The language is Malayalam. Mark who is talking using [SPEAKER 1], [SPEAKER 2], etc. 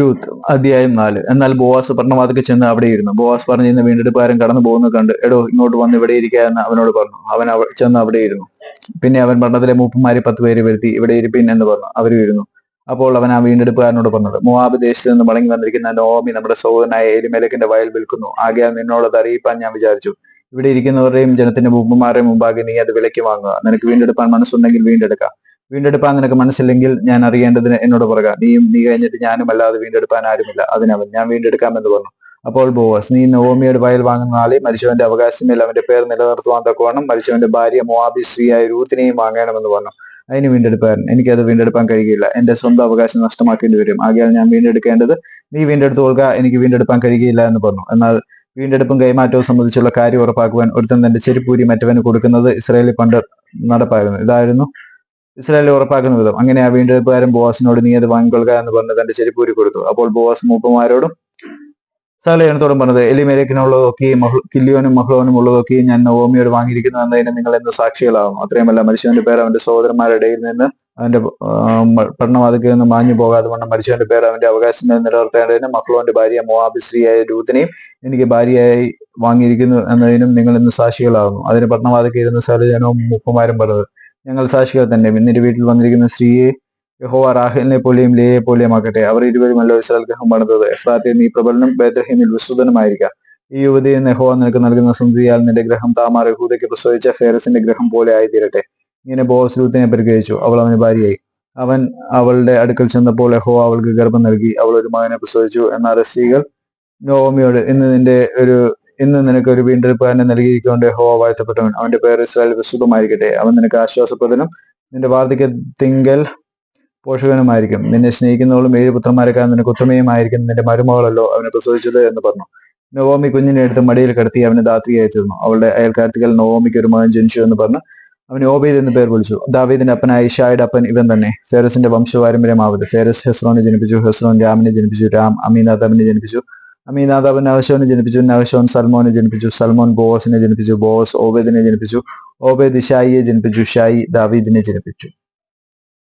[SPEAKER 1] രൂത്ത് അധ്യായം നാല്. എന്നാൽ ബോവാസ് പട്ടണവാതിക്ക് ചെന്ന് അവിടെ ഇരുന്നു ബോവാസ് പറഞ്ഞിരുന്ന വീണ്ടെടുപ്പുകാരൻ കടന്നു പോകുന്നത് കണ്ട് എടോ ഇങ്ങോട്ട് വന്ന് ഇവിടെ ഇരിക്കുക എന്ന് അവനോട് പറഞ്ഞു. അവൻ അവ ചെന്ന് അവിടെ ഇരുന്നു പിന്നെ അവൻ പട്ടണത്തിലെ മൂപ്പന്മാരെ പത്ത് പേര് വരുത്തി ഇവിടെ ഇരിപ്പിൻ എന്ന് പറഞ്ഞു. അവരും ഇരുന്നു. അപ്പോൾ അവൻ ആ വീണ്ടെടുപ്പുകാരനോട് പറഞ്ഞത് മോവാബ് ദേശത്ത് നിന്ന് മടങ്ങി വന്നിരിക്കുന്ന നോമി നമ്മുടെ സഹോദരനായ എലിമേലക്കിന്റെ വയൽ വിൽക്കുന്നു. ആകെ നിന്നോടത് അറിയിപ്പാൻ ഞാൻ വിചാരിച്ചു. ഇവിടെ ഇരിക്കുന്നവരുടെയും ജനത്തിന്റെ മൂപ്പന്മാരുടെയും മുമ്പാകെ നീ അത് വിലയ്ക്ക് വാങ്ങുക. നിനക്ക് വീണ്ടെടുപ്പാൻ മനസ്സുണ്ടെങ്കിൽ വീണ്ടെടുക്കാം. വീണ്ടെടുപ്പാൻ നിനക്ക് മനസ്സില്ലെങ്കിൽ ഞാൻ അറിയേണ്ടതിന് എന്നോട് പറയുക. നീയും നീ കഴിഞ്ഞിട്ട് ഞാനും അല്ലാതെ വീണ്ടെടുപ്പാൻ ആരുമില്ല. അതിനവൻ ഞാൻ വീണ്ടെടുക്കാമെന്ന് പറഞ്ഞു. അപ്പോൾ ബോവസ് നീ നവോമിയുടെ വയൽ വാങ്ങുന്ന നാളെ മരിച്ചവന്റെ അവകാശമേൽ അവന്റെ പേർ നിലനിർത്തുവാൻ തക്കവണ്ണം മരിച്ചവന്റെ ഭാര്യ മോബി സ്ത്രീയായ രൂത്തിനെയും വാങ്ങണമെന്ന് പറഞ്ഞു. അതിന് എനിക്ക് എനിക്കത് വീണ്ടെടുപ്പാൻ കഴിയുകയില്ല. എന്റെ സ്വന്തം അവകാശം നഷ്ടമാക്കേണ്ടി വരും. ആകയാൽ ഞാൻ വീണ്ടെടുക്കേണ്ടത് നീ വീണ്ടെടുത്ത് കൊടുക്കുക എനിക്ക് വീണ്ടെടുപ്പാൻ കഴിയുകയില്ല എന്ന് പറഞ്ഞു. എന്നാൽ വീണ്ടെടുപ്പും കൈമാറ്റവും സംബന്ധിച്ചുള്ള കാര്യം ഉറപ്പാക്കുവാൻ ഒരുത്തൻ തന്റെ ചെരുപ്പൂരി മറ്റവന് കൊടുക്കുന്നത് ഇസ്രയേലി പണ്ട് നടപ്പായിരുന്നു. ഇതായിരുന്നു ഇസ്രായേലിൽ ഉറപ്പാക്കുന്ന വിധം. അങ്ങനെ ആ വീണ്ടെടുപ്പുകാരൻ ബോവാസിനോട് നീ അത് വാങ്ങിക്കൊള്ളുക എന്ന് പറഞ്ഞ് തന്റെ ചെരുപ്പൂരി കൊടുത്തു. അപ്പോൾ ബോവാസ് മൂപ്പന്മാരോടും സലയണത്തോടും പറഞ്ഞത് എലിമേലക്കിനുള്ളതൊക്കെയും കില്ലിയോനും മഹ്ലോനും ഉള്ളതൊക്കെയും ഞാൻ നവോമിയോട് വാങ്ങിയിരിക്കുന്നു. എന്നതിന് നിങ്ങൾ എന്ന് സാക്ഷികളാകും അത്രയുമല്ല മനുഷ്യന്റെ പേര് അവന്റെ സഹോദരന്മാരുടെ ഇടയിൽ നിന്ന് അവന്റെ പഠനവാതിക്കിൽ നിന്ന് മാഞ്ഞു പോകാതെ വണ്ണം മരിച്ചവന്റെ പേര് അവന്റെ അവകാശം നിലനിർത്തേണ്ടതിന് മഹ്ലോന്റെ ഭാര്യ മോവാബി സ്ത്രീയായ രൂത്തിനെയും എനിക്ക് ഭാര്യയായി വാങ്ങിയിരിക്കുന്നു എന്നതിനും നിങ്ങൾ ഇന്ന് സാക്ഷികളാകുന്നു അതിന് പഠനവാതിക്ക് ഇരുന്ന് സകലജനവും മുപ്പമാരും പറഞ്ഞത് ഞങ്ങൾ സാക്ഷികൾ തന്നെ ഇന്നിന്റെ വീട്ടിൽ വന്നിരിക്കുന്ന സ്ത്രീയെ യഹോവ റാഹലിനെ പോലെയും ലേയെ പോലെയും ആക്കട്ടെ. അവർ ഇരുവരുമല്ലോ ഇസ്രായേൽ സൽഗ്രഹം പണിതത് എഫ്രാത്തെ നീ പ്രബലനും ബേദ്രഹീമിൽ വിസ്തുതനുമായിരിക്കാം ഈ യുവതിയെ നെഹോവ നിനക്ക് നൽകുന്ന സന്ധിയാൽ നിന്റെ ഗ്രഹം താമാർ യഹൂദയ്ക്ക് പ്രസവിച്ച ഫേറസിന്റെ ഗ്രഹം പോലെ ആയിത്തീരട്ടെ. ഇങ്ങനെ ബോസ് ലൂത്തിനെ പരിഗ്രഹിച്ചു. അവൾ അവന് ഭാര്യയായി. അവൻ അവളുടെ അടുക്കൽ ചെന്നപ്പോൾ യഹോവ അവൾക്ക് ഗർഭം നൽകി. അവൾ ഒരു മകനെ പ്രസവിച്ചു. എന്നാൽ സ്ത്രീകൾ നോമിയോട് ഇന്ന് നിന്റെ ഒരു ഇന്ന് നിനക്ക് ഒരു വീണ്ടെടുപ്പുകാരനെ നൽകിയിരിക്കൊണ്ട് ഹോ വാഴ്ത്തപ്പെട്ടവൻ. അവന്റെ പേര് ഇസ്രായേൽ വിശുദ്ധമായിരിക്കട്ടെ അവൻ നിനക്ക് ആശ്വാസപ്രദനും നിന്റെ വാർദ്ധക്യ തിങ്കൽ പോഷകനുമായിരിക്കും. നിന്നെ സ്നേഹിക്കുന്നവളും ഏഴ് പുത്രന്മാരെക്കാൾ നിനക്ക് ഉത്തമയുമായിരിക്കും. നിന്റെ മരുമകളല്ലോ അവനെ പ്രസവിച്ചത് എന്ന് പറഞ്ഞു. നവോമി കുഞ്ഞിനെ എടുത്ത് മടിയിൽ കിടത്തി അവനെ ദാത്രിയായി തീർന്നു. അവളുടെ അയൽക്കാർത്തികൾ നവോമിക്ക് ഒരു മകൻ ജനിച്ചു എന്ന് പറഞ്ഞു. അവന് ഓബേദ് എന്ന് പേർ വിളിച്ചു. ദാവീദിന്റെ അപ്പനായ ഇഷായുടെ അപ്പൻ ഇവൻ തന്നെ. ഫേറസിന്റെ വംശപാരമ്പര്യമാവത്. ഫേറസ് ഹെസ്റോനെ ജനിപ്പിച്ചു. ഹെസ്റോൻ രാമിനെ ജനിപ്പിച്ചു. രാം അമീനാഥാമിനെ ജനിപ്പിച്ചു. അമീനാദാബ് നവശോനെ ജനിപ്പിച്ചു നവശോൻ സൽമോനെ ജനിപ്പിച്ചു സൽമോൻ ബോസിനെ ജനിപ്പിച്ചു ബോസ് ഓബേദിനെ ജനിപ്പിച്ചു ഓബേദ് ഇഷായിയെ ജനിപ്പിച്ചു ഷായി ദാവീദിനെ ജനിപ്പിച്ചു.